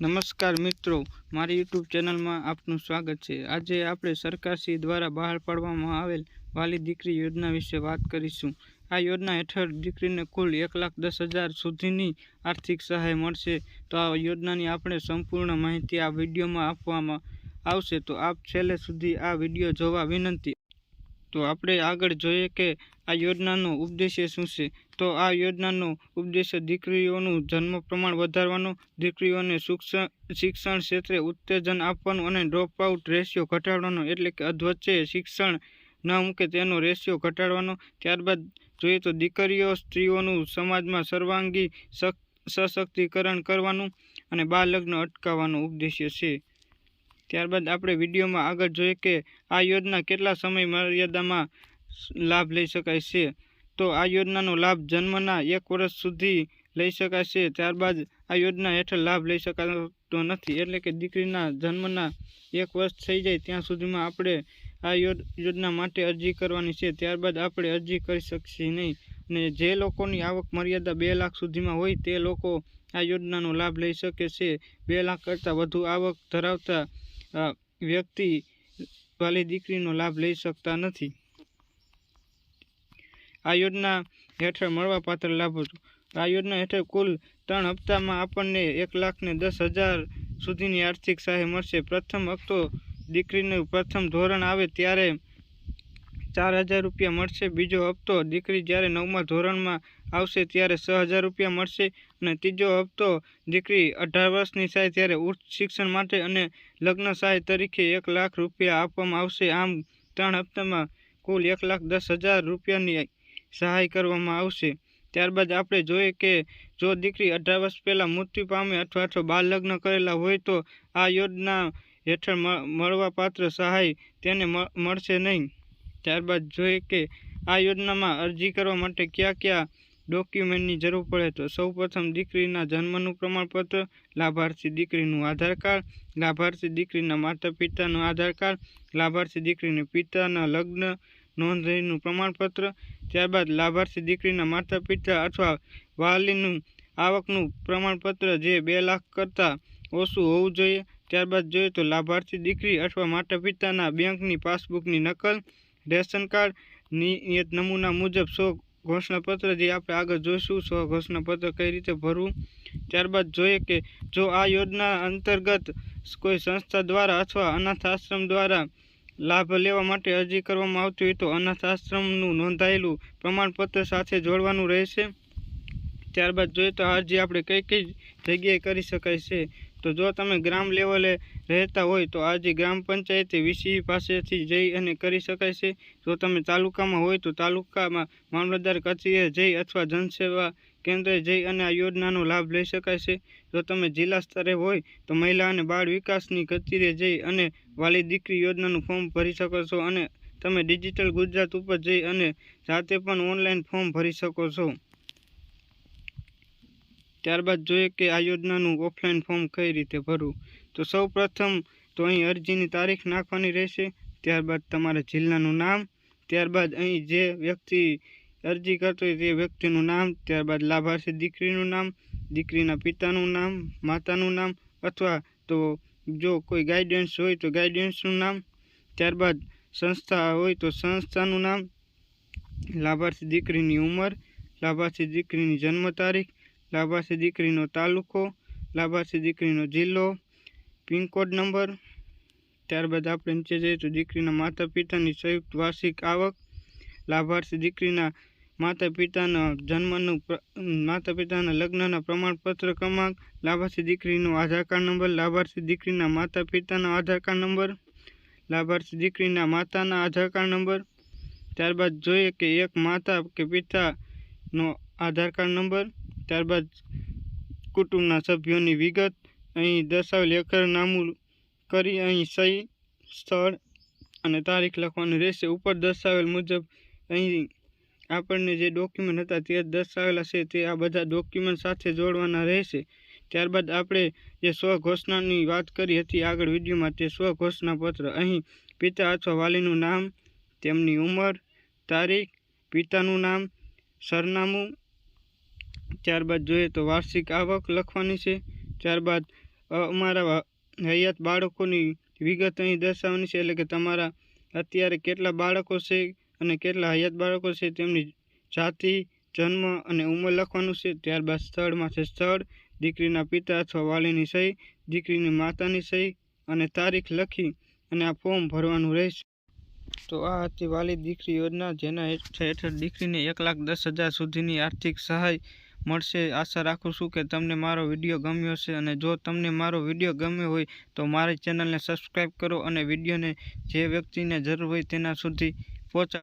નમસ્કાર મિત્રો, મારી યુટ્યુબ ચેનલમાં આપનું સ્વાગત છે. આજે આપણે સરકારશ્રી દ્વારા બહાર પાડવામાં આવેલ વાલી દીકરી યોજના વિશે વાત કરીશું. આ યોજના હેઠળ દીકરીને કુલ એક લાખ દસ હજાર સુધીની આર્થિક સહાય મળશે. તો આ યોજનાની આપણે સંપૂર્ણ માહિતી આ વિડીયોમાં આપવામાં આવશે. તો આપ છેલ્લે સુધી આ વીડિયો જોવા વિનંતી તો આપણે આગળ જોઈએ કે આ યોજનાનો ઉદ્દેશ્ય શું છે? તો આ યોજનાનો ઉદ્દેશ્ય દીકરીઓનું જન્મ પ્રમાણ વધારવાનો, દીકરીઓને શિક્ષણ ક્ષેત્રે ઉત્તેજન આપવાનું અને ડ્રોપ આઉટ રેશિયો ઘટાડવાનો એટલે કે અધવચ્ચે શિક્ષણ ન મૂકે તેનો રેશિયો ઘટાડવાનો. ત્યારબાદ જોઈએ તો દીકરીઓ સ્ત્રીઓનું સમાજમાં સર્વાંગી સશક્તિકરણ કરવાનું અને બાળ લગ્ન અટકાવવાનો ઉદ્દેશ્ય છે. ત્યારબાદ આપણે વિડીયોમાં આગળ જોઈએ કે આ યોજના કેટલા સમય મર્યાદામાં લાભ લઈ શકાય છે. તો આ યોજનાનો લાભ જન્મના એક વર્ષ સુધી લઈ શકાય છે. ત્યારબાદ આ યોજના હેઠળ લાભ લઈ શકાતો નથી. એટલે કે દીકરીના જન્મના એક વર્ષ થઈ જાય ત્યાં સુધીમાં આપણે આ યોજ- યોજના માટે અરજી કરવાની છે. ત્યારબાદ આપણે અરજી કરી શકીએ નહીં. અને જે લોકોની આવક મર્યાદા બે લાખ સુધીમાં હોય તે લોકો આ યોજનાનો લાભ લઈ શકે છે. બે લાખ કરતાં વધુ આવક ધરાવતા વ્યક્તિ વાલી દીકરીનો લાભ લઈ શકતા નથી. આ યોજના હેઠળ મળવાપાત્ર લાભો આ યોજના હેઠળ કુલ ત્રણ હપ્તામાં આપણને એક લાખને દસ હજાર સુધીની આર્થિક સહાય મળશે. પ્રથમ હપ્તો દીકરીનું પ્રથમ ધોરણ આવે ત્યારે ચાર હજાર રૂપિયા મળશે. બીજો હપ્તો દીકરી જ્યારે નવમા ધોરણમાં આવશે ત્યારે છ હજાર રૂપિયા મળશે અને ત્રીજો હપ્તો દીકરી અઢાર વર્ષની થાય ત્યારે ઉચ્ચ શિક્ષણ માટે અને લગ્ન સહાય તરીકે એક લાખ રૂપિયા આપવામાં આવશે. આમ ત્રણ હપ્તામાં કુલ એક લાખ દસ હજાર રૂપિયાની સહાય કરવામાં આવશે. ત્યારબાદ આપણે જોઈએ કે જો દીકરી અઢાર વર્ષ પહેલાં મૃત્યુ પામે અથવા તો બાળ લગ્ન કરેલા હોય તો આ યોજના હેઠળ મળવાપાત્ર સહાય તેને મળશે નહીં. ત્યારબાદ જોઈએ કે આ યોજનામાં અરજી કરવા માટે કયા કયા ડોક્યુમેન્ટની જરૂર પડે તો સૌપ્રથમ દીકરીના જન્મનું પ્રમાણપત્ર, લાભાર્થી દીકરીનું આધાર કાર્ડ, લાભાર્થી દીકરીના માતા પિતાનું આધાર કાર્ડ, લાભાર્થી દીકરીને પિતાના લગ્ન નોંધણીનું પ્રમાણપત્ર, ત્યારબાદ લાભાર્થી દીકરીના માતા પિતા અથવા વાલીનું આવકનું પ્રમાણપત્ર જે બે લાખ કરતાં ઓછું હોવું જોઈએ. ત્યારબાદ જોઈએ તો લાભાર્થી દીકરી અથવા માતા પિતાના બેંકની પાસબુકની નકલ રેશન કાર્ડ નિયત નમૂના મુજબ સો ઘોષણાપત્ર જે આપણે આગળ જોઈશું સો ઘોષણાપત્ર કઈ રીતે ભરવું? ત્યારબાદ જોઈએ કે જો આ યોજના અંતર્ગત કોઈ સંસ્થા દ્વારા અથવા અનાથ આશ્રમ દ્વારા લાભ લેવા માટે અરજી કરવામાં આવતી હોય તો અનાથ આશ્રમનું નોંધાયેલું પ્રમાણપત્ર સાથે જોડવાનું રહેશે. ત્યારબાદ જોઈએ તો અરજી આપણે કઈ કઈ જગ્યાએ કરી શકાય છે, તો જો તમે ગ્રામ લેવલે રહેતા હોય તો અરજી ગ્રામ પંચાયતે વીસી પાસેથી જઈ અને કરી શકાય છે. જો તમે તાલુકામાં હોય તો તાલુકામાં મામલતદાર કચેરીએ જઈ અથવા જનસેવા કેન્દ્રે જઈ અને આ યોજનાનો લાભ લઈ શકાય છે. જો તમે જિલ્લા સ્તરે હોય તો મહિલા અને બાળ વિકાસની કચેરીએ જઈ અને વાલી દીકરી યોજનાનું ફોર્મ ભરી શકો છો અને તમે ડિજિટલ ગુજરાત ઉપર જઈ અને જાતે પણ ઓનલાઈન ફોર્મ ભરી શકો છો. ત્યારબાદ જોઈએ કે આ યોજનાનું ઓફલાઈન ફોર્મ કઈ રીતે ભરવું? તો સૌ પ્રથમ તો અહીં અરજીની તારીખ નાખવાની રહેશે, ત્યારબાદ તમારા જિલ્લાનું નામ, ત્યારબાદ અહીં જે વ્યક્તિ અરજી કરતો હોય તે વ્યક્તિનું નામ, ત્યારબાદ લાભાર્થી દીકરીનું નામ, દીકરીના પિતાનું નામ, માતાનું નામ, અથવા તો જો કોઈ ગાઈડન્સ હોય તો ગાઈડન્સનું નામ, ત્યારબાદ સંસ્થા હોય તો સંસ્થાનું નામ, લાભાર્થી દીકરીની ઉંમર, લાભાર્થી દીકરીની જન્મ તારીખ લાભાર્થી દીકરીનો તાલુકો, લાભાર્થી દીકરીનો જિલ્લો પિનકોડ નંબર. ત્યારબાદ આપણે નીચે જઈએ તો દીકરીના માતા પિતાની સંયુક્ત વાર્ષિક આવક, લાભાર્થી દીકરીના માતા પિતાના જન્મનું માતા પિતાના લગ્નના પ્રમાણપત્ર ક્રમાંક, લાભાર્થી દીકરીનો આધાર કાર્ડ નંબર, લાભાર્થી દીકરીના માતા પિતાના આધાર કાર્ડ નંબર, લાભાર્થી દીકરીના માતાના આધાર કાર્ડ નંબર. ત્યારબાદ જોઈએ કે એક માતા કે પિતાનો આધાર કાર્ડ નંબર ત્યારબાદ કુટુંબના સભ્યોની વિગત અહીં દર્શાવેલ એકરનામું કરી અહીં સહી, સ્થળ અને તારીખ લખવાની રહેશે. ઉપર દર્શાવેલ મુજબ અહીં આપણને જે ડોક્યુમેન્ટ હતા તે દર્શાવેલા છે. તે આ બધા ડોક્યુમેન્ટ સાથે જોડવાના રહેશે. ત્યારબાદ આપણે જે સ્વઘોષણાની વાત કરી હતી આગળ વિડીયોમાં તે સ્વ ઘોષણાપત્ર અહીં પિતા અથવા વાલીનું નામ, તેમની ઉંમર, તારીખ, પિતાનું નામ, સરનામું ત્યારબાદ જોઈએ તો વાર્ષિક આવક લખવાની છે. ત્યારબાદ અમારા હયાત બાળકોની વિગત અહીં દર્શાવવાની છે, એટલે કે તમારા અત્યારે કેટલા બાળકો છે અને કેટલા હયાત બાળકો છે તેમની જાતિ, જન્મ અને ઉંમર લખવાનું છે. ત્યારબાદ સ્થળમાં છે સ્થળ, દીકરીના પિતા અથવા વાલીની સહી, દીકરીની માતાની સહી અને તારીખ લખી અને આ ફોર્મ ભરવાનું રહેશે. તો આ હતી વાલી દીકરી યોજના, જેના હેઠ- હેઠળ દીકરીને એક લાખ દસ હજાર સુધીની આર્થિક સહાય મળશે. આશા રાખું છું કે તમને મારો વીડિયો ગમ્યો છે અને જો તમને મારો વીડિયો ગમ્યો હોય તો મારી ચેનલને સબસ્ક્રાઈબ કરો અને વિડીયોને જે વ્યક્તિને જરૂર હોય તેના સુધી પહોંચા